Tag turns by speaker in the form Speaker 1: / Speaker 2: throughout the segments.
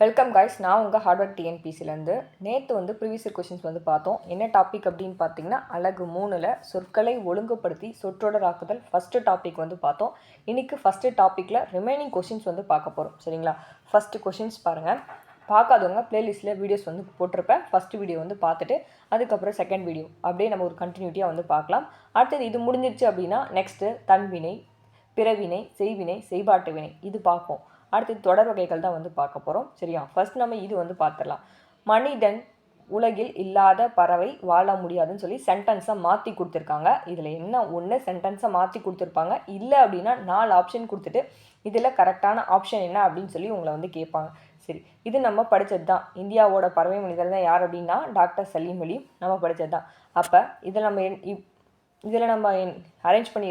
Speaker 1: Welcome guys நான் உங்கள் hardware டிஎன்பிசிலேருந்து நேற்று வந்து ப்ரீவியஸ் கொஷின்ஸ் வந்து பார்த்தோம். என்ன டாபிக் அப்படின்னு பார்த்தீங்கன்னா அழகு மூணில் சொற்களை ஒழுங்குபடுத்தி சொற்றொடராக்குதல் ஃபஸ்ட்டு டாபிக் வந்து பார்த்தோம். இன்றைக்கி ஃபஸ்ட்டு டாப்பிக்கில் ரிமைனிங் கொஷின்ஸ் வந்து பார்க்க போகிறோம் சரிங்களா? ஃபஸ்ட்டு கொஷின்ஸ் பாருங்கள் பார்க்காதவங்க ப்ளேலிஸ்ட்டில் வீடியோஸ் வந்து போட்டிருப்பேன். ஃபஸ்ட்டு வீடியோ வந்து பார்த்துட்டு அதுக்கப்புறம் செகண்ட் வீடியோ அப்படியே நம்ம ஒரு கண்டினியூட்டியாக வந்து பார்க்கலாம். அடுத்தது இது முடிஞ்சிருச்சு அப்படின்னா நெக்ஸ்ட்டு தன்வினை பிறவினை செய்வினை செய்பாட்டு வினை. இது பார்ப்போம். அடுத்து தொடர் வகைகள் தான் வந்து பார்க்க போகிறோம் சரியா? ஃபர்ஸ்ட் நம்ம இது வந்து பார்த்துடலாம் மனிதன் உலகில் இல்லாத பறவை வாழ முடியாதுன்னு சொல்லி சென்டென்ஸை மாற்றி கொடுத்துருக்காங்க. இதில் என்ன ஒன்று சென்டென்ஸை மாற்றி கொடுத்துருப்பாங்க. இல்லை அப்படின்னா நாலு ஆப்ஷன் கொடுத்துட்டு இதில் கரெக்டான ஆப்ஷன் என்ன அப்படின்னு சொல்லி உங்களை வந்து கேட்பாங்க. சரி இது நம்ம படித்தது தான் இந்தியாவோட பறவை மனிதர் தான் யார் அப்படின்னா டாக்டர் சலீம் அலி நம்ம படித்தது தான் அப்போ இதில் நம்ம இதில் நம்ம அரேஞ்ச் பண்ணி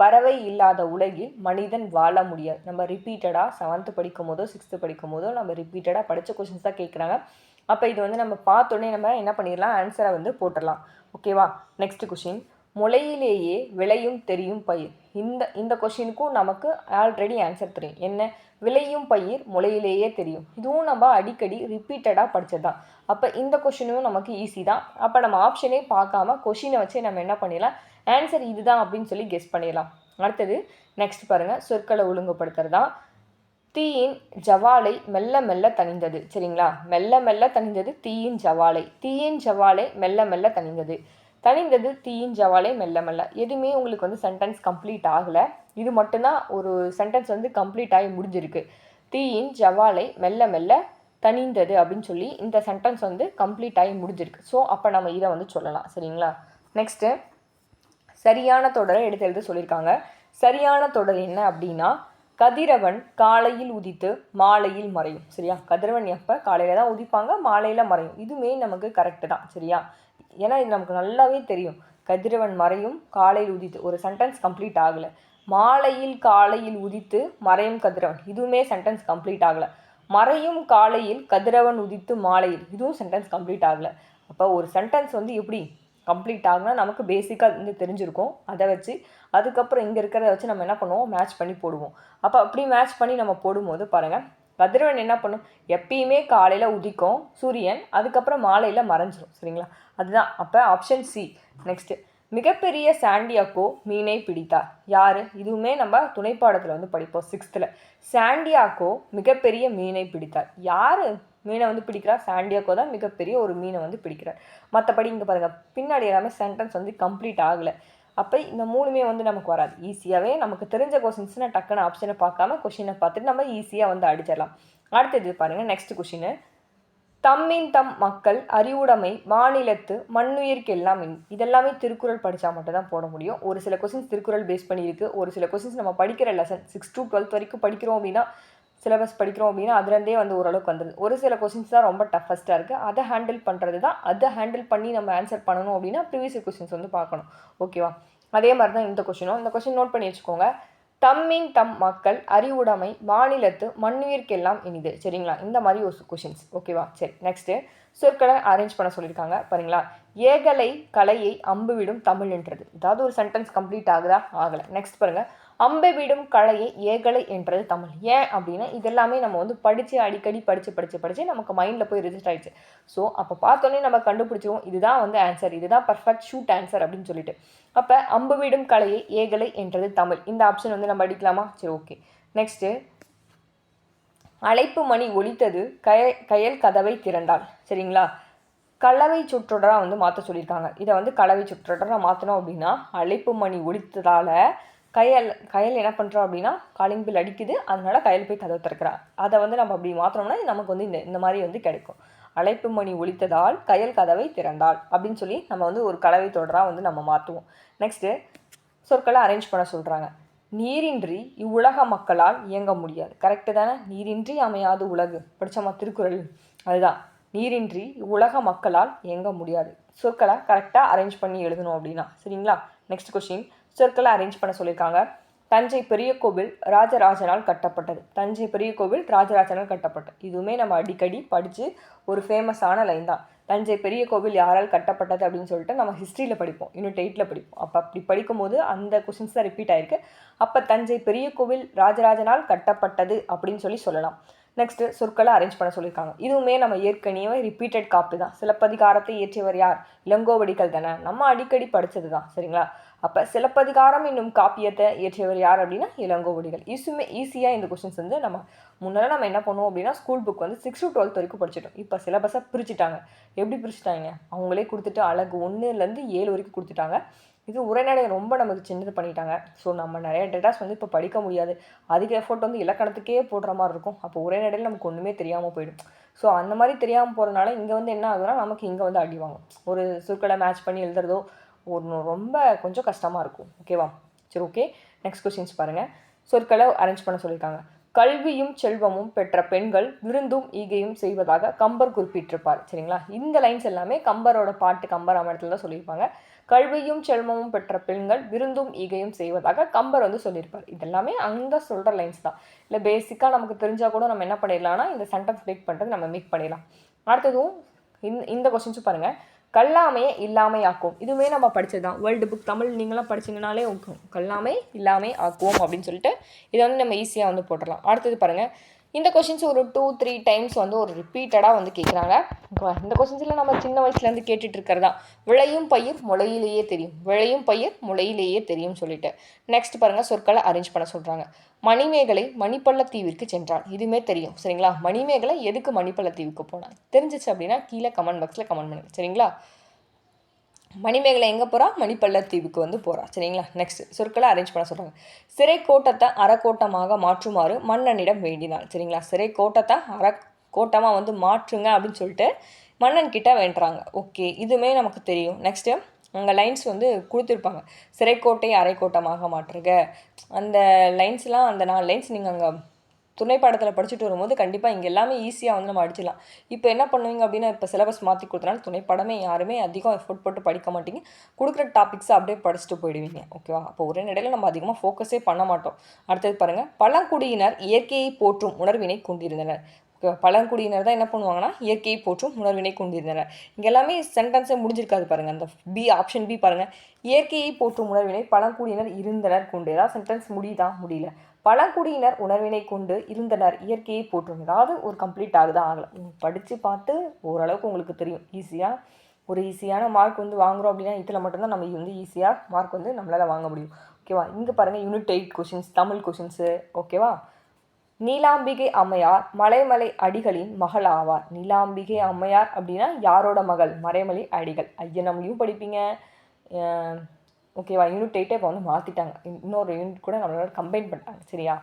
Speaker 1: பறவை இல்லாத உலகில் மனிதன் வாழ முடியாது. நம்ம ரிப்பீட்டடாக செவன்த்து படிக்கும் போதோ சிக்ஸ்த்து படிக்கும் போதோ நம்ம ரிப்பீட்டடாக படித்த கொஷின்ஸ் தான் கேட்குறாங்க அப்போ இது வந்து நம்ம பார்த்தோன்னே நம்ம என்ன பண்ணிடலாம் ஆன்சரை வந்து போட்டுடலாம் ஓகேவா நெக்ஸ்ட் கொஷின் முளையிலேயே விளையும் தெரியும் பயிர். இந்த இந்த கொஷினுக்கும் நமக்கு ஆல்ரெடி ஆன்சர் தெரியும். என்ன? விளையும் பயிர் முளையிலேயே தெரியும். இதுவும் நம்ம அடிக்கடி ரிப்பீட்டடாக படித்தது தான் அப்போ இந்த கொஷினும் நமக்கு ஈஸி தான். அப்போ நம்ம ஆப்ஷனே பார்க்காம கொஷினை வச்சு நம்ம என்ன பண்ணிடலாம் ஆன்சர் இதுதான் அப்படின்னு சொல்லி கெஸ் பண்ணிடலாம். அடுத்தது நெக்ஸ்ட் பாருங்கள் சொற்களை ஒழுங்குபடுத்துறது? தான் தீயின் ஜவாலை மெல்ல மெல்ல தணிந்தது சரிங்களா? மெல்ல மெல்ல தணிந்தது தீயின் ஜவாலை. தீயின் ஜவாலை மெல்ல மெல்ல தணிந்தது. தனிந்தது தீயின் ஜவாலை மெல்ல மெல்ல. எதுவுமே உங்களுக்கு வந்து சென்டென்ஸ் கம்ப்ளீட் ஆகலை. இது மட்டும்தான் ஒரு சென்டென்ஸ் வந்து கம்ப்ளீட் ஆகி முடிஞ்சிருக்கு. தீயின் ஜவாலை மெல்ல மெல்ல தனிந்தது அப்படின்னு சொல்லி இந்த சென்டென்ஸ் வந்து கம்ப்ளீட் ஆகி முடிஞ்சிருக்கு. ஸோ அப்போ நம்ம இதை வந்து சொல்லலாம் சரிங்களா? நெக்ஸ்ட்டு சரியான தொடரை எடுத்து எழுத சொல்லியிருக்காங்க. சரியான தொடர் என்ன அப்படின்னா கதிரவன் காலையில் உதித்து மாலையில் மறையும். சரியா? கதிரவன் எப்போ? காலையில் தான் உதிப்பாங்க மாலையில் மறையும். இதுவுமே நமக்கு கரெக்டு தான். சரியா? ஏன்னா இது நமக்கு நல்லாவே தெரியும். கதிரவன் மறையும் காலையில் உதித்து ஒரு சென்டென்ஸ் கம்ப்ளீட் ஆகலை. மாலையில் காலையில் உதித்து மறையும் கதிரவன். இதுவுமே சென்டென்ஸ் கம்ப்ளீட் ஆகலை. மறையும் காலையில் கதிரவன் உதித்து மாலையில். இதுவும் சென்டென்ஸ் கம்ப்ளீட் ஆகலை. அப்போ ஒரு சென்டென்ஸ் வந்து எப்படி? கம்ப்ளீட் ஆகுனா நமக்கு பேசிக்காக வந்து தெரிஞ்சிருக்கும். அதை வச்சு அதுக்கப்புறம் இங்கே இருக்கிறத வச்சு நம்ம என்ன பண்ணுவோம்? மேட்ச் பண்ணி போடுவோம். அப்போ அப்படி மேட்ச் பண்ணி நம்ம போடும்போது பாருங்கள் கதிரவன் என்ன பண்ணும்? எப்பயுமே காலையில் உதிக்கும் சூரியன் அதுக்கப்புறம் மாலையில் மறைஞ்சிரும். சரிங்களா? அதுதான். அப்போ ஆப்ஷன் சி நெக்ஸ்ட்டு மிகப்பெரிய சாண்டியாக்கோ மீனை பிடித்தார். யார்? இதுவுமே நம்ம துணைப்பாடத்தில் வந்து படிப்போம். சிக்ஸ்த்தில் சாண்டியாக்கோ மிகப்பெரிய மீனை பிடித்தார். யார்? மீனை வந்து பிடிக்கிறார். சாண்டியாக்கோ தான் மிகப்பெரிய ஒரு மீனை வந்து பிடிக்கிறார். மற்றபடி இங்கே பாருங்கள் பின்னாடி எல்லாமே சென்டென்ஸ் வந்து கம்ப்ளீட் ஆகலை. அப்போ இந்த மூணுமே வந்து நமக்கு வராது. ஈஸியாகவே நமக்கு தெரிஞ்ச கொஷின்ஸ்னால் டக்குன்னு ஆப்ஷனை பார்க்காம கொஷினை பார்த்துட்டு நம்ம ஈஸியாக வந்து அடிச்சிடலாம். அடுத்தது பாருங்கள் நெக்ஸ்ட் கொஷின் தம்மின் தம் மக்கள் அறிவுடைமை மாநிலத்து மண்ணுயிர்க்கெல்லாம் இதெல்லாமே திருக்குறள் படித்தா மட்டும் தான் போட முடியும். ஒரு சில கொஸ்டின்ஸ் திருக்குறள் பேஸ் பண்ணியிருக்கு. ஒரு சில கொஸ்டின்ஸ் நம்ம படிக்கிற லெசன் சிக்ஸ் டு டுவெல்த் வரைக்கும் படிக்கிறோம் அப்படின்னா சிலபஸ் படிக்கிறோம் அப்படின்னா அதுலேருந்தே வந்து ஓரளவுக்கு வந்துடுது ஒரு சில கொஸ்டின்ஸ் தான் ரொம்ப டஃபஸ்ட்டாக இருக்குது அதை ஹேண்டில் பண்ணுறது தான். அதை ஹேண்டில் பண்ணி நம்ம ஆன்சர் பண்ணணும் அப்படின்னா ப்ரீவியஸ் கொஸ்டின்ஸ் வந்து பார்க்கணும். ஓகேவா அதே மாதிரி தான் இந்த கொஷினும் இந்த கொஷின் நோட் பண்ணி வச்சுக்கோங்க. தம்மின் தம் மக்கள் அறிவுடைமை மாநிலத்து மண்ணுயிர்க்கெல்லாம் இனிது. சரிங்களா? இந்த மாதிரி ஒரு கொஷின்ஸ் ஓகேவா சரி நெக்ஸ்ட்டு சொற்களை அரேஞ்ச் பண்ண சொல்லியிருக்காங்க. பாருங்களா? ஏகலை கலையை அம்புவிடும் தமிழ்ன்றது ஏதாவது ஒரு சென்டென்ஸ் கம்ப்ளீட் ஆகுதா? ஆகலை. நெக்ஸ்ட் பாருங்கள் அம்பை விடும் கலையை ஏகலை என்றது தமிழ். ஏன் அப்படின்னா இதெல்லாமே நம்ம வந்து படித்து அடிக்கடி படித்து படித்து படித்து நமக்கு மைண்டில் போய் ரிஜிஸ்டர் ஆகிடுச்சு ஸோ அப்போ பார்த்தோன்னே நம்ம கண்டுபிடிச்சிருவோம் இதுதான் வந்து ஆன்சர் இதுதான் பர்ஃபெக்ட் ஷூட் ஆன்சர் அப்படின்னு சொல்லிட்டு. அப்போ அம்பு விடும் கலையை ஏகலை என்றது தமிழ். இந்த ஆப்ஷன் வந்து நம்ம அடிக்கலாமா? சரி ஓகே நெக்ஸ்ட்டு அழைப்பு மணி ஒலித்தது கய கயல் கதவை திறந்தாள். சரிங்களா? கலவை சுற்றொடராக வந்து மாற்ற சொல்லியிருக்காங்க. இதை வந்து கலவை சுற்றொடராக மாற்றணும் அப்படின்னா அழைப்பு மணி ஒலித்ததால் கையல் கையல் என்ன பண்ணுறோம் அப்படின்னா காலிங் பில் அடிக்குது. அதனால கையில் போய் கதவை திறக்கிறா. அதை வந்து நம்ம அப்படி மாற்றினோம்னா நமக்கு வந்து இந்த இந்த மாதிரி வந்து கிடைக்கும். அழைப்பு மணி ஒழித்ததால் கையல் கதவை திறந்தாள் அப்படின்னு சொல்லி நம்ம வந்து ஒரு கலவை தொடராக வந்து நம்ம மாற்றுவோம் நெக்ஸ்ட்டு சொற்களை அரேஞ்ச் பண்ண சொல்கிறாங்க நீரின்றி இவ்வுலக மக்களால் இயங்க முடியாது. கரெக்டு தானே? நீரின்றி அமையாது உலகு. படித்தோமா திருக்குறள். அதுதான். நீரின்றி இவ்வுலக மக்களால் இயங்க முடியாது. சொற்களை கரெக்டாக அரேஞ்ச் பண்ணி எழுதணும் அப்படின்னா. சரிங்களா? நெக்ஸ்ட் கொஷின் சொற்களை அரேஞ்ச் பண்ண சொல்லியிருக்காங்க. தஞ்சை பெரிய கோவில் ராஜராஜனால் கட்டப்பட்டது. தஞ்சை பெரிய கோவில் ராஜராஜனால் கட்டப்பட்டது. இதுவுமே நம்ம அடிக்கடி படித்து ஒரு ஃபேமஸான லைன் தான். தஞ்சை பெரிய கோவில் யாரால் கட்டப்பட்டது அப்படின்னு சொல்லிட்டு நம்ம ஹிஸ்ட்ரியில் படிப்போம். யூனிட் எயிட்டில் படிப்போம். அப்போ அப்படி படிக்கும்போது அந்த கொஷின்ஸ் தான் ரிப்பீட் ஆயிருக்கு. அப்போ தஞ்சை பெரிய கோவில் ராஜராஜனால் கட்டப்பட்டது அப்படின்னு சொல்லி சொல்லலாம். நெக்ஸ்ட்டு சொற்களை அரேஞ்ச் பண்ண சொல்லியிருக்காங்க. இதுவுமே நம்ம ஏற்கனவே ரிப்பீட்டட் காப்பி தான். சிலப்பதிகாரத்தை இயற்றியவர் யார்? இளங்கோவடிகள் தானே. நம்ம அடிக்கடி படித்தது தான் சரிங்களா? அப்போ சிலப்பதிகாரம் என்னும் காப்பியத்தை இயற்றியவர் யார் அப்படின்னா இளங்கோவடிகள். ஈஸுமே ஈஸியாக இந்த கொஷின்ஸ் வந்து நம்ம முன்னெல்லாம் நம்ம என்ன பண்ணுவோம் அப்படின்னா ஸ்கூல் புக் வந்து சிக்ஸ் டு டுவெல்த் வரைக்கும் படிச்சிட்டோம். இப்போ சிலபஸை பிரிச்சுட்டாங்க. எப்படி பிரிச்சுட்டாங்க? அவங்களே கொடுத்துட்டு அழகு ஒன்றுலேருந்து ஏழு வரைக்கும் கொடுத்துட்டாங்க. இது உரைநடை ரொம்ப நமக்கு சின்னது பண்ணிட்டாங்க. ஸோ நம்ம நிறைய டேட்டாஸ் வந்து இப்போ படிக்க முடியாது. அதிக எஃபோர்ட் வந்து இலக்கணத்துக்கே போடுற மாதிரி இருக்கும். அப்போ உரைநடையில் நமக்கு ஒன்றுமே தெரியாமல் போயிடும். ஸோ அந்த மாதிரி தெரியாமல் போகிறதுனால இங்கே வந்து என்ன ஆகுதுன்னா நமக்கு இங்கே வந்து அடி வாங்கும். ஒரு சொற்களை மேட்ச் பண்ணி எழுதுறதோ ஒன்று ரொம்ப கொஞ்சம் கஷ்டமாக இருக்கும். ஓகேவா சரி ஓகே நெக்ஸ்ட் கொஸ்டின்ஸ் பாருங்கள் சொற்களை அரேஞ்ச் பண்ண சொல்லியிருக்காங்க. கல்வியும் செல்வமும் பெற்ற பெண்கள் விருந்தும் ஈகையும் செய்வதாக கம்பர் குறிப்பிட்டிருப்பார். சரிங்களா? இந்த லைன்ஸ் எல்லாமே கம்பரோட பாட்டு கம்பர் அமரத்தில் தான் சொல்லியிருப்பாங்க. கல்வியும் செல்வமும் பெற்ற பெண்கள் விருந்தும் ஈகையும் செய்வதாக கம்பர் வந்து சொல்லியிருப்பார். இதெல்லாமே அந்த சொல்கிற லைன்ஸ் தான். இல்லை பேசிக்காக நமக்கு தெரிஞ்சால் கூட நம்ம என்ன பண்ணிடலாம்னா இந்த சென்டென்ஸ் மேக் பண்ணுறது நம்ம மேக் பண்ணிடலாம். அடுத்ததும் இந்த இந்த கொஸ்டின்ஸும் பாருங்கள் கல்லாமையை இல்லாமை ஆக்குவோம் இதுவுமே நம்ம படித்தது தான் வேர்ல்டு புக் தமிழ் நீங்களாம் படிச்சிங்கனாலே ஓகே கல்லாமை இல்லாமை ஆக்குவோம் அப்படின்னு சொல்லிட்டு இதை வந்து நம்ம ஈஸியாக வந்து போட்டுடலாம். அடுத்தது பாருங்கள் இந்த கொஷின்ஸ் ஒரு டூ த்ரீ டைம்ஸ் வந்து ஒரு ரிப்பீட்டடாக வந்து கேட்குறாங்க இந்த கொஷின்ஸில் நம்ம சின்ன வயசுலேருந்து கேட்டுட்டு இருக்கிறதா? விளையும் பயிர் முளையிலேயே தெரியும். விளையும் பயிர் முளையிலேயே தெரியும் சொல்லிட்டு. நெக்ஸ்ட் பாருங்கள் சொற்களை அரேஞ்ச் பண்ண சொல்கிறாங்க மணிமேகலை மணிப்பள்ள தீவிற்கு சென்றாள் இதுவுமே தெரியும். சரிங்களா? மணிமேகலை எதுக்கு மணிப்பள்ள தீவுக்கு தெரிஞ்சிச்சு அப்படின்னா கீழே கமெண்ட் பாக்ஸில் கமெண்ட் பண்ணுங்கள் சரிங்களா? மணிமேகலை எங்கே போகிறா மணிப்பள்ளத்தீவுக்கு வந்து போகிறா சரிங்களா? நெக்ஸ்ட் சொற்களை அரேஞ்ச் பண்ண சொல்கிறாங்க சிறை கோட்டத்தை அறக்கோட்டமாக மாற்றுமாறு மன்னனிடம் வேண்டினாள். சரிங்களா? சிறை கோட்டத்தை அற கோட்டமாக வந்து மாற்றுங்க அப்படின்னு சொல்லிட்டு மன்னன் கிட்ட வேண்டுறாங்க. ஓகே இதுவுமே நமக்கு தெரியும். நெக்ஸ்ட்டு அங்கே லைன்ஸ் வந்து கொடுத்துருப்பாங்க. சிறைக்கோட்டை அரைக்கோட்டமாக மாற்றுக. அந்த லைன்ஸ்லாம் அந்த நாலு லைன்ஸ் நீங்கள் அங்கே துணை பாடத்தில் படிச்சுட்டு வரும்போது கண்டிப்பாக இங்கே எல்லாமே ஈஸியாக வந்து நம்ம அடிச்சிடலாம். இப்போ என்ன பண்ணுவீங்க அப்படின்னா இப்போ சிலபஸ் மாற்றி கொடுத்தனால துணை படமே யாருமே அதிகம் எஃபோர்ட் போட்டு படிக்க மாட்டீங்க. கொடுக்குற டாபிக்ஸை அப்படியே படிச்சுட்டு போயிடுவீங்க. ஓகேவா அப்போ ஒரே நிலையில் நம்ம அதிகமாக ஃபோக்கஸே பண்ண மாட்டோம். அடுத்தது பாருங்கள் பழங்குடியினர் இயற்கையை போற்றும் உணர்வினை கொண்டிருந்தனர். பழங்குடியினர் தான் என்ன பண்ணுவாங்கன்னா இயற்கையை போற்றும் உணர்வினை கொண்டிருந்தனர். இங்கே எல்லாமே சென்டென்ஸே முடிஞ்சிருக்காது பாருங்கள் அந்த பி ஆப்ஷன் பி பாருங்கள் இயற்கையை போற்றும் உணர்வினை பழங்குடியினர் இருந்தனர் கொண்டு. ஏதாவது சென்டென்ஸ் முடியுதா? முடியல. பழங்குடியினர் உணர்வினை கொண்டு இருந்தனர். இயற்கையை போற்றும். ஏதாவது ஒரு கம்ப்ளீட் ஆகுதா? ஆகலை. படித்து பார்த்து ஓரளவுக்கு உங்களுக்கு தெரியும். ஈஸியாக ஒரு ஈஸியான மார்க் வந்து வாங்குகிறோம் அப்படின்னா இதில் மட்டும்தான் நம்ம வந்து ஈஸியாக மார்க் வந்து நம்மளால் வாங்க முடியும். ஓகேவா இங்கே பாருங்கள் unit eight questions Tamil questions ஓகேவா நீலாம்பிகை அம்மையார் மலைமலை அடிகளின் மகள் ஆவார். நீலாம்பிகை அம்மையார் அப்படின்னா யாரோட மகள்? மறைமலை அடிகள். ஐயனம்லையும் படிப்பீங்க. ஓகேவா யூனிட் எயிட்டே இப்போ வந்து மாற்றிட்டாங்க இன்னொரு யூனிட் கூட நம்மளோட கம்பைன் பண்ணிட்டாங்க. சரியா?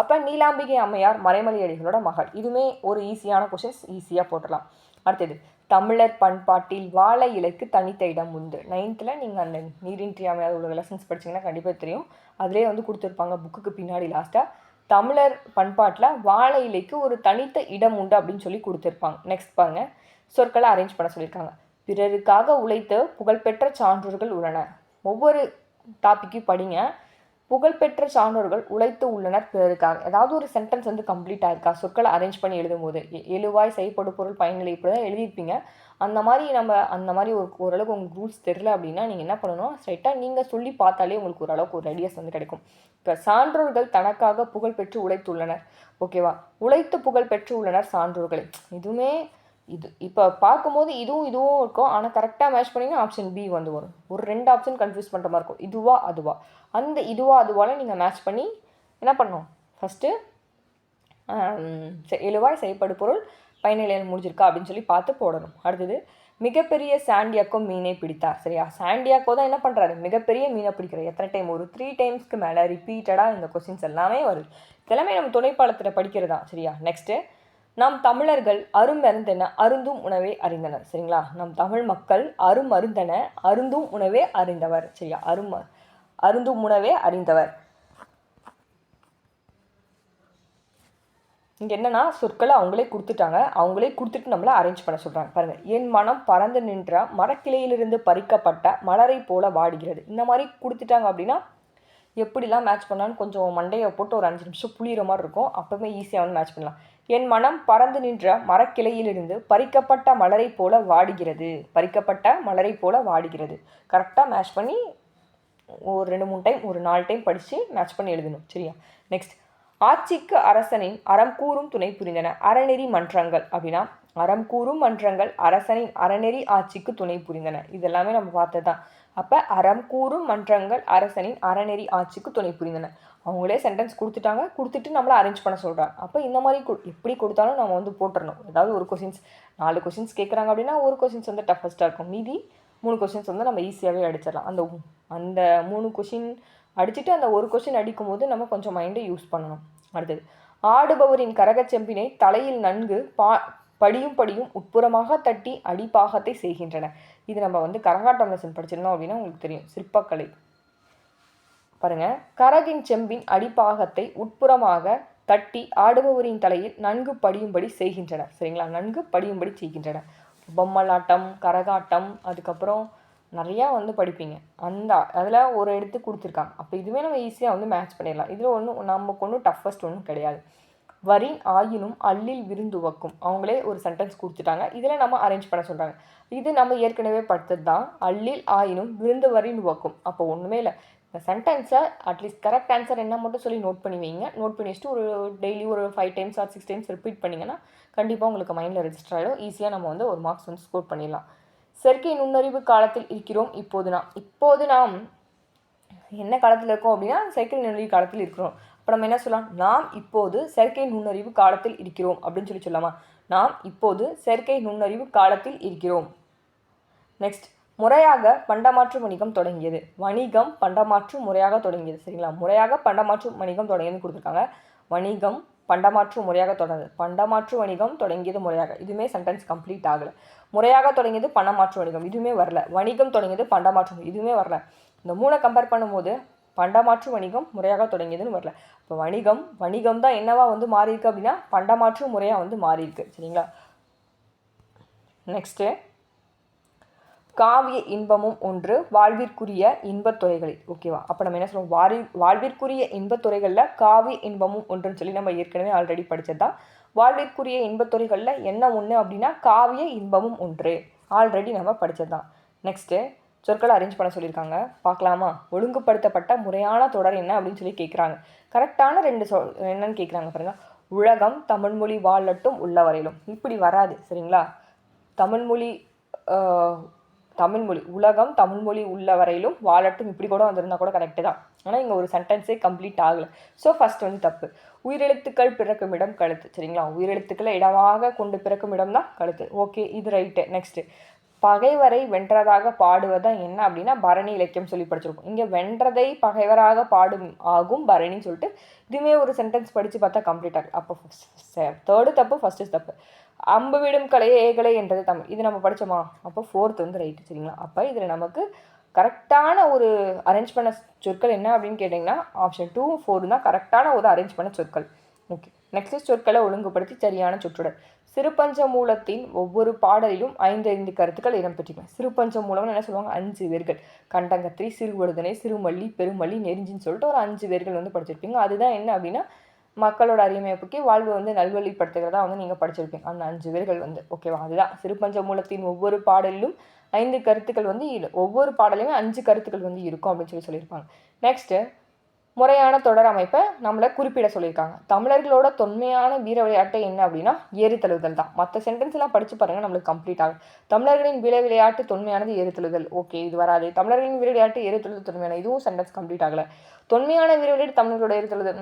Speaker 1: அப்போ நீலாம்பிகை அம்மையார் மறைமலை அடிகளோட மகள். இதுவுமே ஒரு ஈஸியான கொஷின்ஸ் ஈஸியாக போடலாம் அடுத்தது தமிழர் பண்பாட்டில் வாழை இலைக்கு தனித்த இடம் உண்டு. நைன்த்தில் நீங்கள் அந்த நீரின்றி உள்ள லெசன்ஸ் படிச்சிங்கன்னா கண்டிப்பாக தெரியும். அதிலே வந்து கொடுத்துருப்பாங்க புக்குக்கு பின்னாடி லாஸ்ட்டாக தமிழர் பண்பாட்டில் வாழை இலைக்கு ஒரு தனித்த இடம் உண்டு அப்படின்னு சொல்லி கொடுத்துருப்பாங்க. நெக்ஸ்ட் பாருங்கள் சொற்களை அரேஞ்ச் பண்ண சொல்லியிருக்காங்க. பிறருக்காக உழைத்த புகழ்பெற்ற சான்றோர்கள் உள்ளன. ஒவ்வொரு டாப்பிக்கும் படிங்க. புகழ்பெற்ற சான்றோர்கள் உழைத்து உள்ளனர் பிறருக்காக. ஏதாவது ஒரு சென்டென்ஸ் வந்து கம்ப்ளீட் ஆயிருக்கா? சொற்களை அரேஞ்ச் பண்ணி எழுதும் போது எழுவாய் செய்யப்படும் பொருள் பயன்களை இப்படி தான் எழுதியிருப்பீங்க. அந்த மாதிரி நம்ம அந்த மாதிரி ஒரு ஓரளவுக்கு உங்களுக்கு ரூல்ஸ் தெரில அப்படின்னா நீங்கள் என்ன பண்ணணும்? ஸ்ட்ரைட்டாக நீங்கள் சொல்லி பார்த்தாலே உங்களுக்கு ஓரளவுக்கு ஒரு ஐடியாஸ் வந்து கிடைக்கும். இப்போ சான்றோர்கள் தனக்காக புகழ் பெற்று உழைத்துள்ளனர் ஓகேவா உழைத்து புகழ் பெற்று உள்ளனர் சான்றோர்கள். இதுவுமே இது இப்போ பார்க்கும்போது இதுவும் இதுவும் இருக்கும். ஆனால் கரெக்டாக மேட்ச் பண்ணிங்கன்னா ஆப்ஷன் பி வந்து வரும். ஒரு ரெண்டு ஆப்ஷன் கன்ஃபியூஸ் பண்ணுற மாதிரி இருக்கும். இதுவா அதுவா? அந்த இதுவா அதுவால நீங்கள் மேட்ச் பண்ணி என்ன பண்ணும் ஃபஸ்ட்டு எழுவாய் செய்யப்படு பொருள் பயனிலையில் முடிஞ்சிருக்கா அப்படின்னு சொல்லி பார்த்து போடணும். அடுத்தது மிகப்பெரிய சாண்டியாக்கோ மீனை பிடித்தார். சரியா? சாண்டியாக்கோ தான் என்ன பண்ணுறாரு மிகப்பெரிய மீனை பிடிக்கிறார். எத்தனை டைம் ஒரு த்ரீ டைம்ஸ்க்கு மேலே ரிப்பீட்டடாக இந்த கொஸ்டின்ஸ் எல்லாமே வருது. இதெல்லாமே நம்ம துணைப்பாளத்தில் படிக்கிறதா? சரியா? நெக்ஸ்ட்டு நம் தமிழர்கள் அருமருந்தென அருந்தும் உணவே அறிந்தனர். சரிங்களா? நம் தமிழ் மக்கள் அருமருந்தென அருந்தும் உணவே அறிந்தவர். சரியா? அரும் அருந்தும் உணவே அறிந்தவர். இங்கே என்னென்னா சொற்களை அவங்களே கொடுத்துட்டாங்க. அவங்களே கொடுத்துட்டு நம்மளை அரேஞ்ச் பண்ண சொல்கிறாங்க பாருங்கள் என் மனம் பறந்து நின்ற மரக்கிளையிலிருந்து பறிக்கப்பட்ட மலரை போல வாடுகிறது. இந்த மாதிரி கொடுத்துட்டாங்க அப்படின்னா எப்படிலாம் மேட்ச் பண்ணான்னு கொஞ்சம் மண்டையை போட்டு ஒரு அஞ்சு நிமிஷம் புளிகிற மாதிரி இருக்கும். அப்போவுமே ஈஸியாக வந்து மேட்ச் பண்ணலாம். என் மனம் பறந்து நின்ற மரக்கிளையிலிருந்து பறிக்கப்பட்ட மலரை போல வாடுகிறது. பறிக்கப்பட்ட மலரை போல வாடுகிறது. கரெக்டாக மேட்ச் பண்ணி ஒரு ரெண்டு மூணு டைம் ஒரு நாலு டைம் படித்து மேட்ச் பண்ணி எழுதணும். சரியா? நெக்ஸ்ட் ஆட்சிக்கு அரசனின் அறம் கூறும் துணை புரிந்தன. அறநெறி மன்றங்கள் அப்படின்னா அறம் கூறும் மன்றங்கள் அரசனின் அறநெறி ஆட்சிக்கு துணை புரிந்தன. இதெல்லாமே நம்ம பார்த்தது தான் அப்போ அறம் கூறும் மன்றங்கள் அரசனின் அறநெறி ஆட்சிக்கு துணை புரிந்தன. அவங்களே சென்டென்ஸ் கொடுத்துட்டாங்க. கொடுத்துட்டு நம்மளை அரேஞ்ச் பண்ண சொல்கிறாங்க அப்போ இந்த மாதிரி கு- எப்படி கொடுத்தாலும் நம்ம வந்து போட்டுடணும் ஏதாவது ஒரு கொஷின்ஸ் நாலு கொஷின்ஸ் கேட்குறாங்க அப்படின்னா ஒரு கொஷின்ஸ் வந்து டஃபஸ்ட்டாக இருக்கும். மீதி மூணு கொஷின்ஸ் வந்து நம்ம ஈஸியாகவே அடிச்சிடலாம். அந்த அந்த மூணு கொஷின் அடிச்சுட்டு அந்த ஒரு கொஷின் அடிக்கும்போது நம்ம கொஞ்சம் மைண்டை யூஸ் பண்ணணும். அடுத்தது ஆடுபவரின் கரகச்செம்பினை தலையில் நன்கு பா படியும் படியும் உட்புறமாக தட்டி அடிப்பாகத்தை செய்கின்றன. இது நம்ம வந்து கரகாட்டம் லெசன் படிச்சிருந்தோம் அப்படின்னா உங்களுக்கு தெரியும். சிற்பக்கலை. பாருங்க. கரகின் செம்பின் அடிப்பாகத்தை உட்புறமாக தட்டி ஆடுபவரின் தலையில் நன்கு படியும்படி செய்கின்றன. சரிங்களா? நன்கு படியும்படி செய்கின்றன. பொம்மலாட்டம் கரகாட்டம் அதுக்கப்புறம் நிறையா வந்து படிப்பீங்க. அந்த அதில் ஒரு எடுத்து கொடுத்துருக்காங்க. அப்போ இதுவே நம்ம ஈஸியாக வந்து மேட்ச் பண்ணிடலாம். இதில் ஒன்றும் நமக்கு ஒன்றும் டஃபஸ்ட் ஒன்றும் கிடையாது. வரின் ஆயினும் அல்லில் விருந்துவக்கும் அவங்களே ஒரு சென்டென்ஸ் கொடுத்துட்டாங்க. இதில் நம்ம அரேஞ்ச் பண்ண சொல்கிறாங்க இது நம்ம ஏற்கனவே படுத்தது தான் அல்லில் ஆயினும் விருந்து வரின் உவக்கும் அப்போ ஒன்றுமே இல்லை. இந்த சென்டென்ஸை அட்லீஸ்ட் கரெக்ட் ஆன்சர் என்ன மட்டும் சொல்லி நோட் பண்ணி வைங்க. நோட் பண்ணி வச்சுட்டு ஒரு டெய்லி ஒரு five times or six times repeat பண்ணிங்கன்னா கண்டிப்பாக உங்களுக்கு மைண்டில் ரெஜிஸ்டர் ஆகிடும் ஈஸியாக நம்ம வந்து ஒரு மார்க்ஸ் வந்து ஸ்கோர் பண்ணிடலாம். செயற்கை நுண்ணறிவு காலத்தில் இருக்கிறோம். இப்போது நாம் இப்போது நாம் என்ன காலத்தில் இருக்கோம் அப்படின்னா செயற்கை நுண்ணறிவு காலத்தில் இருக்கிறோம். இப்போ நம்ம என்ன சொல்லலாம்? நாம் இப்போது செயற்கை நுண்ணறிவு காலத்தில் இருக்கிறோம் அப்படின்னு சொல்லி சொல்லலாமா? நாம் இப்போது செயற்கை நுண்ணறிவு காலத்தில் இருக்கிறோம். நெக்ஸ்ட் முறையாக பண்டமாற்று வணிகம் தொடங்கியது. வணிகம் பண்டமாற்று முறையாக தொடங்கியது. சரிங்களா? முறையாக பண்டமாற்று வணிகம் தொடங்கியதுன்னு கொடுத்துருக்காங்க. வணிகம் பண்டமாற்று முறையாக தொடங்குது. பண்டமாற்று வணிகம் தொடங்கியது முறையாக. இதுவுமே சென்டென்ஸ் கம்ப்ளீட் ஆகலை. முறையாக தொடங்கியது பண்டமாற்று வணிகம். இதுவுமே வரல. வணிகம் தொடங்கியது பண்டமாற்று இதுவுமே வரல. இந்த மூணை கம்பேர் பண்ணும்போது பண்டமாற்று வணிகம் முறையாக தொடங்கியதுன்னு வரல. இப்போ வணிகம் வணிகம் தான் என்னவா வந்து மாறியிருக்கு அப்படின்னா பண்டமாற்று முறையாக வந்து மாறியிருக்கு. சரிங்களா? நெக்ஸ்ட்டு காவிய இன்பமும் ஒன்று வாழ்விற்குரிய இன்பத்துறைகளில் ஓகேவா அப்போ நம்ம என்ன சொல்லுவோம் வாரி வாழ்விற்குரிய இன்பத்துறைகளில் காவிய இன்பமும் ஒன்றுன்னு சொல்லி நம்ம ஏற்கனவே ஆல்ரெடி படித்தது தான் வாழ்விற்குரிய இன்பத்துறைகளில் என்ன ஒன்று அப்படின்னா காவிய இன்பமும் ஒன்று. ஆல்ரெடி நம்ம படித்தது தான் நெக்ஸ்ட்டு சொற்களை அரேஞ்ச் பண்ண சொல்லியிருக்காங்க. பார்க்கலாமா? ஒழுங்குபடுத்தப்பட்ட முறையான தொடர் என்ன அப்படின்னு சொல்லி கேட்குறாங்க கரெக்டான ரெண்டு சொ என்னன்னு கேட்குறாங்க பாருங்க. உலகம் தமிழ்மொழி வாழட்டும் உள்ள வரையிலும் இப்படி வராது சரிங்களா? தமிழ்மொழி தமிழ்மொழி உலகம் தமிழ்மொழி உள்ள வரையிலும் வாழட்டும். இப்படி கூட வந்திருந்தா கூட கரெக்டு தான். ஆனால் இங்கே ஒரு சென்டென்ஸே கம்ப்ளீட் ஆகலை. ஸோ ஃபஸ்ட் வந்து தப்பு. உயிரெழுத்துக்கள் பிறக்கும் இடம் கழுத்து சரிங்களா? உயிரெழுத்துக்களை இடமாக கொண்டு பிறக்கும் இடம் தான் கழுத்து. ஓகே இது ரைட்டு நெக்ஸ்ட்டு பகைவரை வென்றதாக பாடுவதா என்ன அப்படின்னா பரணி இலக்கியம் சொல்லி படிச்சிருக்கோம். இங்கே வென்றதை பகைவராக பாடும் ஆகும் பரணின்னு சொல்லிட்டு இதுவுமே ஒரு சென்டென்ஸ் படித்து பார்த்தா கம்ப்ளீட் ஆகும் அப்போ தேர்டு தப்பு ஃபஸ்ட்டு தப்பு. அம்பு விடும் கலையே ஏகலை என்றது தமிழ் இது நம்ம படித்தோமா அப்போ ஃபோர்த் வந்து ரைட்டு சரிங்களா? அப்போ இதில் நமக்கு கரெக்டான ஒரு அரேஞ்ச் பண்ண சொற்கள் என்ன அப்படின்னு கேட்டிங்கன்னா ஆப்ஷன் டூ ஃபோர் தான் கரெக்டான ஒரு அரேஞ்ச் பண்ண சொற்கள். ஓகே நெக்ஸ்ட் சொற்களை ஒழுங்குபடுத்தி சரியான சொற்றொடர். சிறுபஞ்ச மூலத்தின் ஒவ்வொரு பாடலிலும் ஐந்து ஐந்து கருத்துக்கள் இடம்பெற்றிருக்கும் சிறுபஞ்ச மூலம்னு என்ன சொல்லுவாங்க? அஞ்சு வேர்கள். கண்டங்கத்திரி சிறுவழுதனை சிறுமல்லி பெருமல்லி நெறிஞ்சின்னு சொல்லிட்டு ஒரு அஞ்சு வேர்கள் வந்து படிச்சிருப்பீங்க. அதுதான் என்ன அப்படின்னா மக்களோட அறிமையப்புக்கு வாழ்வை வந்து நல்வழிப்படுத்துகிறதா வந்து நீங்கள் படிச்சிருப்பீங்க. அந்த அஞ்சு வேர்கள் வந்து. ஓகேவா அதுதான். சிறுபஞ்ச மூலத்தின் ஒவ்வொரு பாடலிலும் ஐந்து கருத்துக்கள் வந்து ஒவ்வொரு பாடலையுமே அஞ்சு கருத்துக்கள் வந்து இருக்கும் அப்படின்னு சொல்லி சொல்லியிருப்பாங்க. நெக்ஸ்ட்டு முறையான தொடர் அமைப்பை நம்மளை குறிப்பிட சொல்லியிருக்காங்க. தமிழர்களோட தொன்மையான வீர விளையாட்டு என்ன அப்படின்னா ஏறு தான். மற்ற சென்டென்ஸ்லாம் படித்து பாருங்கள் பாருங்க நம்மளுக்கு கம்ப்ளீட் ஆகும். தமிழர்களின் வீர விளையாட்டு தொன்மையானது ஏறு ஓகே இது வராது. தமிழர்களின் வீர விளையாட்டு ஏறு தொன்மையான இதுவும் சென்டென்ஸ் கம்ப்ளீட் ஆகலை. தொன்மையான வீர விளையாட்டு தமிழர்களோட ஏறு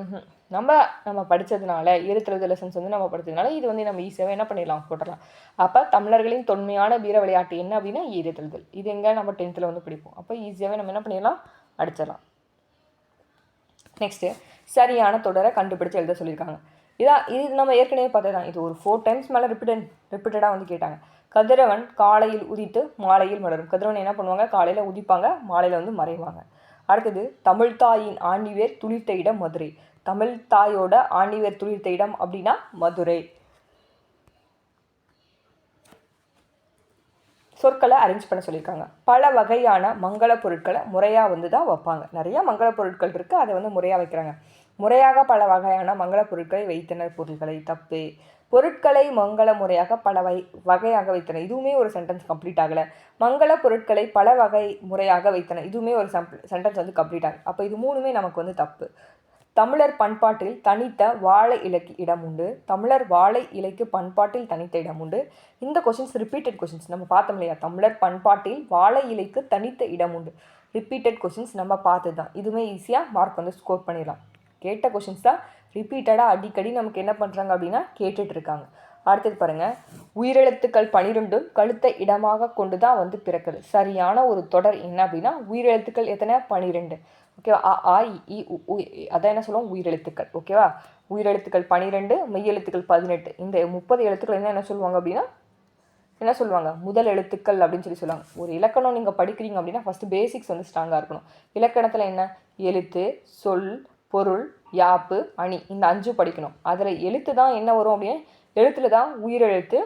Speaker 1: நம்ம நம்ம படித்ததுனால ஏறு லெசன்ஸ் வந்து நம்ம படித்ததுனால இது வந்து நம்ம ஈஸியாகவே என்ன பண்ணிடலாம்? போட்டுடலாம். அப்போ தமிழர்களின் தொன்மையான வீர விளையாட்டு என்ன அப்படின்னா ஏறு இது எங்கே நம்ம டென்த்தில் வந்து படிப்போம். அப்போ ஈஸியாகவே நம்ம என்ன பண்ணிடலாம்? அடிச்சிடலாம். நெக்ஸ்ட்டு சரியான தொடரை கண்டுபிடிச்சு எழுத சொல்லியிருக்காங்க. இதான் இது நம்ம ஏற்கனவே பார்த்ததான் இது ஒரு ஃபோர் டைம்ஸ் மேலே ரிப்பீட்டட் ரிப்பீட்டடாக வந்து கேட்டாங்க. கதிரவன் காலையில் உதித்து மாலையில் மலரும். கதிரவன் என்ன பண்ணுவாங்க? காலையில் உதிப்பாங்க மாலையில் வந்து மறைவாங்க. அடுத்தது தமிழ் தாயின் ஆண்டிவேர் துளிர்த்த இடம் மதுரை. தமிழ் தாயோட ஆண்டிவேர் துளிர்த்த இடம் அப்படின்னா மதுரை ஸோ சொற்களை அரேஞ்ச் பண்ண சொல்லியிருக்காங்க. பல வகையான மங்கள பொருட்களை முறையாக வந்து தான் வைப்பாங்க. நிறையா மங்கள பொருட்கள் இருக்குது அதை வந்து முறையாக வைக்கிறாங்க. முறையாக பல வகையான மங்கள பொருட்களை வைத்தனர். பொருட்களை தப்பு. பொருட்களை மங்கள முறையாக பல வை வகையாக வைத்தன இதுவுமே ஒரு சென்டென்ஸ் கம்ப்ளீட் ஆகலை. மங்கள பொருட்களை பல வகை முறையாக வைத்தன இதுவுமே ஒரு சென்டென்ஸ் வந்து கம்ப்ளீட் ஆகும் அப்போ இது மூணுமே நமக்கு வந்து தப்பு. தமிழர் பண்பாட்டில் தனித்த வாழை இலைக்கு இடம் உண்டு. தமிழர் வாழை இலைக்கு பண்பாட்டில் தனித்த இடம் உண்டு. இந்த கொஷின்ஸ் ரிப்பீட்டட் கொஷின்ஸ் நம்ம பார்த்தோம் இல்லையா? தமிழர் பண்பாட்டில் வாழை இலைக்கு தனித்த இடம் உண்டு. ரிப்பீட்டட் கொஷின்ஸ் நம்ம பார்த்தது தான் இதுவுமே ஈஸியாக மார்க் வந்து ஸ்கோர் பண்ணிடலாம். கேட்ட கொஷின்ஸ் தான் ரிப்பீட்டடாக அடிக்கடி நமக்கு என்ன பண்ணுறாங்க அப்படின்னா கேட்டுட்டு இருக்காங்க. அடுத்தது பாருங்கள் உயிரெழுத்துக்கள் பனிரெண்டும் கழுத்தை இடமாக கொண்டு தான் வந்து பிறக்குது. சரியான ஒரு தொடர் என்ன அப்படின்னா உயிரெழுத்துக்கள் எத்தனை பனிரெண்டு. ஓகேவா அ ஆ இ, உ, உ அதான் என்ன சொல்லுவோம்? உயிரெழுத்துக்கள். ஓகேவா உயிரெழுத்துக்கள் பனிரெண்டு மெய்யெழுத்துக்கள் பதினெட்டு. இந்த முப்பது எழுத்துக்கள் என்ன என்ன சொல்லுவாங்க அப்படின்னா? என்ன சொல்லுவாங்க? முதல் எழுத்துக்கள் அப்படின்னு சொல்லி சொல்லுவாங்க. ஒரு இலக்கணம் நீங்கள் படிக்கிறீங்க அப்படின்னா ஃபஸ்ட்டு பேசிக்ஸ் வந்து ஸ்ட்ராங்காக இருக்கணும். இலக்கணத்தில் என்ன? எழுத்து சொல் பொருள் யாப்பு அணி. இந்த அஞ்சு படிக்கணும். அதில் எழுத்து தான் என்ன வரும் அப்படின்னா? எழுத்துல தான் உயிரெழுத்து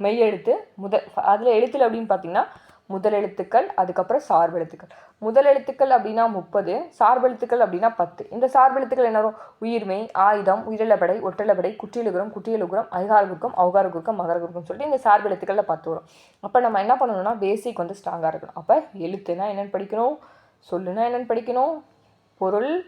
Speaker 1: மெய்யெழுத்து முதல் அதில் எழுத்துல அப்படின்னு பார்த்தீங்கன்னா முதல் எழுத்துக்கள் அதுக்கப்புறம் சார்பெழுத்துக்கள் முதல் எழுத்துக்கள் அப்படின்னா முப்பது சார்பெழுத்துக்கள் அப்படின்னா பத்து. இந்த சார்பெழுத்துக்கள் என்ன வரும்? உயிர்மை ஆயுதம் உயிரிழப்படை ஒற்றலப்படை குற்றியலுகுரம் குற்றியலுகுரம் அதிகாரகுருக்கம் அவகாரகுருக்கம் மகரகுருக்கம் சொல்லிட்டு இந்த சார்பெழுத்துக்களில் பத்து வரும். அப்போ நம்ம என்ன பண்ணணும்னா பேசிக் வந்து ஸ்ட்ராங்காக இருக்கணும். அப்போ எழுத்துனா என்னென்னு படிக்கணும்? சொல்லுனா என்னென்னு படிக்கணும்? பொருள்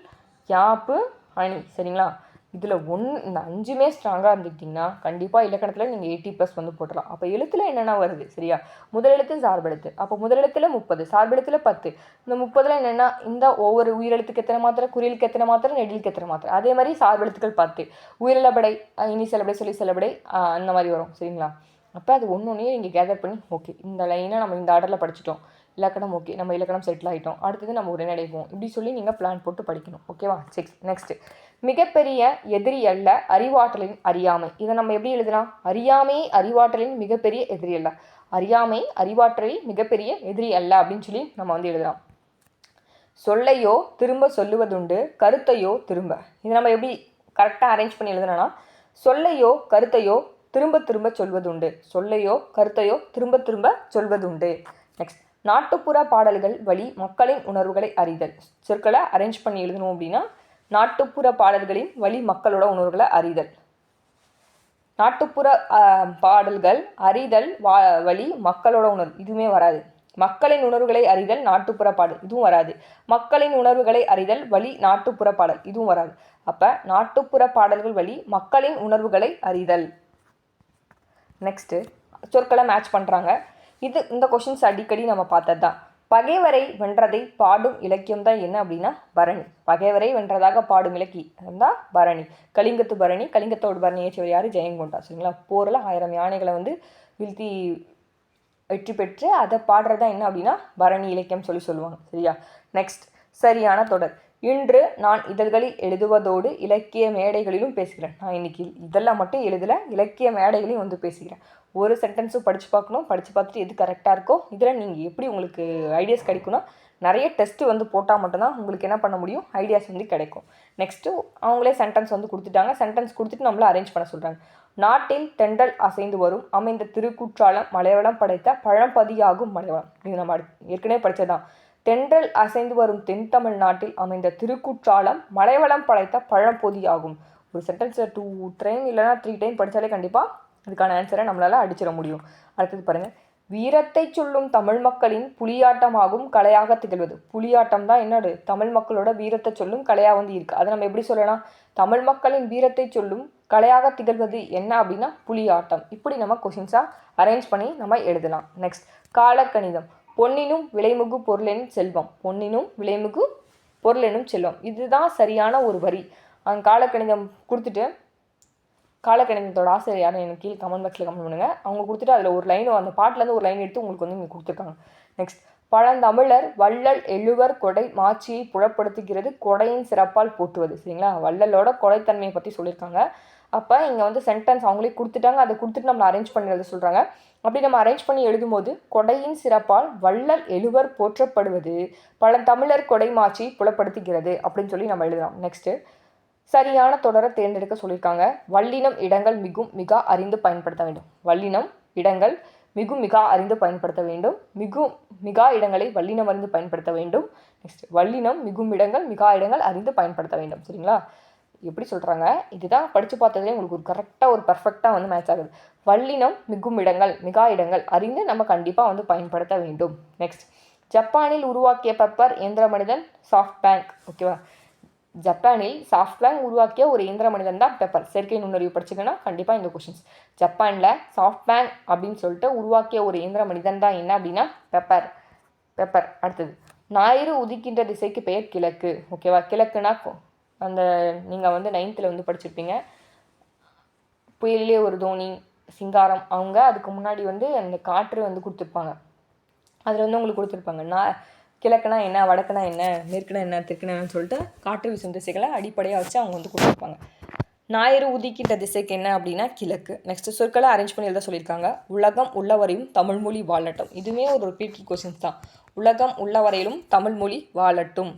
Speaker 1: யாப்பு அணி. சரிங்களா? இதில் ஒன் இந்த அஞ்சுமே ஸ்ட்ராங்காக இருந்துக்கிட்டிங்கன்னா கண்டிப்பாக இலக்கணத்தில் நீங்கள் எயிட்டி ப்ளஸ் வந்து போட்டுடலாம் அப்போ எழுத்தில் என்னென்ன வருது? சரியா? முதலெழுத்து சார்பெழுத்து அப்போ முதலெழுத்தில் முப்பது சார்பெழுத்தில் பத்து. இந்த முப்பதில் என்னென்னா இந்த ஒவ்வொரு உயிரெழுத்துக்கு எத்தனை மாத்திரை? குறியலுக்கு எத்தனை மாத்திரை? நெடிலுக்கு எத்தனை மாத்திரை? அதே மாதிரி சார்பெழுத்துக்கள் பத்து. உயிரிழப்படை இனி செலபடை சொல்லி செலபடை அந்த மாதிரி வரும். சரிங்களா? அப்போ அது ஒன்று ஒன்றையும் நீங்கள் கேதர் பண்ணி ஓகே இந்த லைனை நம்ம இந்த ஆர்டரில் படிச்சிட்டோம். இலக்கணம் ஓகே நம்ம இலக்கணம் செட்டில் ஆகிட்டோம் அடுத்தது நம்ம உரைநடைப்போம் இப்படி சொல்லி நீங்கள் பிளான் போட்டு படிக்கணும். ஓகேவா சிக்ஸ் நெக்ஸ்ட்டு மிகப்பெரிய எதிரி அல்ல அறிவாற்றலின் அறியாமை. இதை நம்ம எப்படி எழுதலாம்? அறியாமை அறிவாற்றலின் மிகப்பெரிய எதிரி அல்ல. அறியாமை அறிவாற்றலின் மிகப்பெரிய எதிரி அல்ல அப்படின்னு சொல்லி நம்ம வந்து எழுதலாம். சொல்லையோ திரும்ப சொல்லுவதுண்டு கருத்தையோ திரும்ப. இதை நம்ம எப்படி கரெக்டாக அரேஞ்ச் பண்ணி எழுதணும்னா சொல்லையோ கருத்தையோ திரும்ப திரும்ப சொல்வதுண்டு. சொல்லையோ கருத்தையோ திரும்ப திரும்ப சொல்வதுண்டு. நெக்ஸ்ட் நாட்டுப்புற பாடல்கள் வழி மக்களின் உணர்வுகளை அறிதல். சொற்களை அரேஞ்ச் பண்ணி எழுதணும் அப்படின்னா நாட்டுப்புற பாடல்களின் வழி மக்களோட உணர்வுகளை அறிதல். நாட்டுப்புற பாடல்கள் அறிதல் வா வழி மக்களோட உணர்வு. இதுவுமே வராது. மக்களின் உணர்வுகளை அறிதல் நாட்டுப்புற பாடல். இதுவும் வராது. மக்களின் உணர்வுகளை அறிதல் வழி நாட்டுப்புற பாடல். இதுவும் வராது. அப்போ நாட்டுப்புற பாடல்கள் வழி மக்களின் உணர்வுகளை அறிதல். நெக்ஸ்ட்டு சொற்களை மேட்ச் பண்ணுறாங்க இது இந்த கொஷின்ஸ் அடிக்கடி நம்ம பார்த்தது தான் பகைவரை வென்றதை பாடும் இலக்கியம் தான் என்ன அப்படின்னா பரணி. பகைவரை வென்றதாக பாடும் இலக்கியம் தான் பரணி. கலிங்கத்து பரணி கலிங்கத்தோடு பரணி ஏற்றியவர் யார்? ஜெயங்கொண்டா. சரிங்களா? போரில் ஆயிரம் யானைகளை வந்து வீழ்த்தி வெற்றி பெற்று அதை பாடுறது தான் என்ன அப்படின்னா பரணி இலக்கியம் சொல்லி சொல்லுவாங்க. சரியா? நெக்ஸ்ட் சரியான தொடர். இன்று நான் இதழ்களில் எழுதுவதோடு இலக்கிய மேடைகளிலும் பேசுகிறேன். நான் இன்னைக்கு இதெல்லாம் மட்டும் எழுதலை இலக்கிய மேடைகளையும் வந்து பேசுகிறேன். ஒரு சென்டென்ஸும் படித்து பார்க்கணும். படித்து பார்த்துட்டு எது கரெக்டாக இருக்கோ இதில் நீங்கள் எப்படி உங்களுக்கு ஐடியாஸ் கிடைக்கணும் நிறைய டெஸ்ட்டு வந்து போட்டால் மட்டும்தான் உங்களுக்கு என்ன பண்ண முடியும்? ஐடியாஸ் வந்து கிடைக்கும். நெக்ஸ்ட்டு அவங்களே சென்டென்ஸ் வந்து கொடுத்துட்டாங்க. சென்டென்ஸ் கொடுத்துட்டு நம்மள அரேஞ்ச் பண்ண சொல்கிறாங்க நாட்டில் தெண்டல் அசைந்து வரும். அமைந்த திருக்குற்றாலம் மலையாளம் படைத்த பழம்பதியாகும் மலையாளம் இது நம்ம ஏற்கனவே படித்ததான் தென்றல் அசைந்து வரும் தென் தமிழ்நாட்டில் அமைந்த திருக்குற்றாலம் மலைவளம் படைத்த பழம்பொதியாகும். ஒரு சென்டென்ஸை டூ டைம் இல்லைனா த்ரீ டைம் படித்தாலே கண்டிப்பாக இதுக்கான ஆன்சரை நம்மளால் அடிச்சிட முடியும். அடுத்தது பாருங்கள் வீரத்தை சொல்லும் தமிழ் மக்களின் புலியாட்டமாகும் கலையாக திகழ்வது. புலியாட்டம் தான் என்னது? தமிழ் மக்களோட வீரத்தை சொல்லும் கலையாக வந்து இருக்குது அதை நம்ம எப்படி சொல்லலாம்? தமிழ் மக்களின் வீரத்தை சொல்லும் கலையாக திகழ்வது என்ன அப்படின்னா புலியாட்டம். இப்படி நம்ம கொஷின்ஸாக அரேஞ்ச் பண்ணி நம்ம எழுதலாம். நெக்ஸ்ட் காலக்கணிதம். பொன்னினும் விலைமுகு பொருளெனும் செல்வம். பொன்னினும் விலைமுகு பொருளெனும் செல்வம். இதுதான் சரியான ஒரு வரி. அங்கே காலக்கணிதம் கொடுத்துட்டு காலக்கணிதத்தோட ஆசிரியர் யாரும் எனக்கு கீழே கமெண்ட் பாக்ஸில் கமெண்ட் பண்ணுங்கள் அவங்க கொடுத்துட்டு அதில் ஒரு லைன் அந்த பாட்டிலேருந்து ஒரு லைன் எடுத்து உங்களுக்கு வந்து இங்கே கொடுத்துருக்காங்க. நெக்ஸ்ட் பழந்தமிழர் வள்ளல் எழுவர் கொடை மாட்சியை புலப்படுத்துகிறது கொடையின் சிறப்பால் போற்றுவது. சரிங்களா? வள்ளலோட கொடைத்தன்மையை பற்றி சொல்லியிருக்காங்க. அப்போ இங்கே வந்து சென்டென்ஸ் அவங்களே கொடுத்துட்டாங்க. அதை கொடுத்துட்டு நம்மளை அரேஞ்ச் பண்ணி சொல்கிறாங்க அப்படி நம்ம அரேஞ்ச் பண்ணி எழுதும்போது கொடையின் சிறப்பால் வள்ளல் எழுவர் போற்றப்படுவது பழந்தமிழர் கொடை மாச்சி புலப்படுத்துகிறது அப்படின்னு சொல்லி நம்ம எழுதலாம். நெக்ஸ்ட்டு சரியான தொடரை தேர்ந்தெடுக்க சொல்லியிருக்காங்க. வல்லினம் இடங்கள் மிகும் மிக அறிந்து பயன்படுத்த வேண்டும். வல்லினம் இடங்கள் மிகு மிக அறிந்து பயன்படுத்த வேண்டும். மிகு மிகா இடங்களை வல்லினம் அறிந்து பயன்படுத்த வேண்டும். நெக்ஸ்ட் வல்லினம் மிகும் இடங்கள் மிகா இடங்கள் அறிந்து பயன்படுத்த வேண்டும். சரிங்களா? எப்படி சொல்கிறாங்க இதுதான் படித்து பார்த்ததுலேயே உங்களுக்கு ஒரு கரெக்டாக ஒரு பர்ஃபெக்டாக வந்து மேட்ச் ஆகுது. வல்லினம் மிகும் இடங்கள் மிகா இடங்கள் அறிந்து நம்ம கண்டிப்பாக வந்து பயன்படுத்த வேண்டும். நெக்ஸ்ட் ஜப்பானில் உருவாக்கிய பெப்பர் இயந்திர மனிதன் சாஃப்ட் பேங்க் ஓகேவா ஜப்பானில் சாஃப்ட் பேங்க் உருவாக்கிய ஒரு இயந்திர மனிதன் தான் பெப்பர் செயற்கை நுண்ணறிவு படிச்சுங்கன்னா கண்டிப்பாக இந்த கொஷின்ஸ் ஜப்பானில் சாஃப்ட் பேங்க் அப்படின்னு சொல்லிட்டு உருவாக்கிய ஒரு இயந்திர மனிதன் தான் என்ன அப்படின்னா பெப்பர் பெப்பர் அடுத்தது. ஞாயிறு உதிக்கின்ற திசைக்கு பெயர் கிழக்கு. ஓகேவா கிழக்குனா அந்த நீங்கள் வந்து நைன்த்தில் வந்து படிச்சிருப்பீங்க. புயலிலே ஒரு தோனி சிங்காரம் அவங்க அதுக்கு முன்னாடி வந்து அந்த காற்று வந்து கொடுத்துருப்பாங்க. அதில் வந்து உங்களுக்கு கொடுத்துருப்பாங்க. நான் கிழக்குனா என்ன வடக்குனா என்ன மேற்குனா என்ன தெற்குனா என்னன்னு சொல்லிட்டு காற்று வீசும் திசைகளை அடிப்படையாக வச்சு அவங்க வந்து கொடுத்துருப்பாங்க. ஞாயிறு உதிக்கின்ற திசைக்கு என்ன அப்படின்னா கிழக்கு. நெக்ஸ்ட் சொற்களை அரேஞ்ச் பண்ணி எழுத சொல்லியிருக்காங்க. உலகம் உள்ளவரையும் தமிழ்மொழி வாழட்டும். இதுவுமே ஒரு ரிப்பீட்டட் கொஸ்டின்ஸ் தான். உலகம் உள்ளவரையிலும் தமிழ்மொழி வாழட்டும்.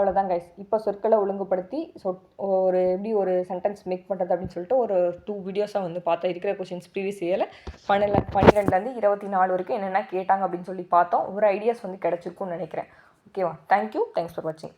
Speaker 1: அவ்வளோதான் கைஸ் இப்போ சொற்களை ஒழுங்குபடுத்தி சொற் ஒரு எப்படி ஒரு சென்டென்ஸ் மேக் பண்ணுறது அப்படின்னு சொல்லிட்டு ஒரு டூ வீடியோஸாக வந்து பார்த்தோம். இருக்கிற கொஷின்ஸ் ப்ரீவியஸ் இயரில் பன்னெண்டு பன்னிரெண்டுலேருந்து இருபத்தி நாலு வரைக்கும் என்னென்ன கேட்டாங்க அப்படின்னு சொல்லி பார்த்தோம். ஒரு ஐடியாஸ் வந்து கிடச்சிருக்கும்னு நினைக்கிறேன். ஓகேவா தேங்க்யூ தேங்க்ஸ் ஃபார் வாட்சிங்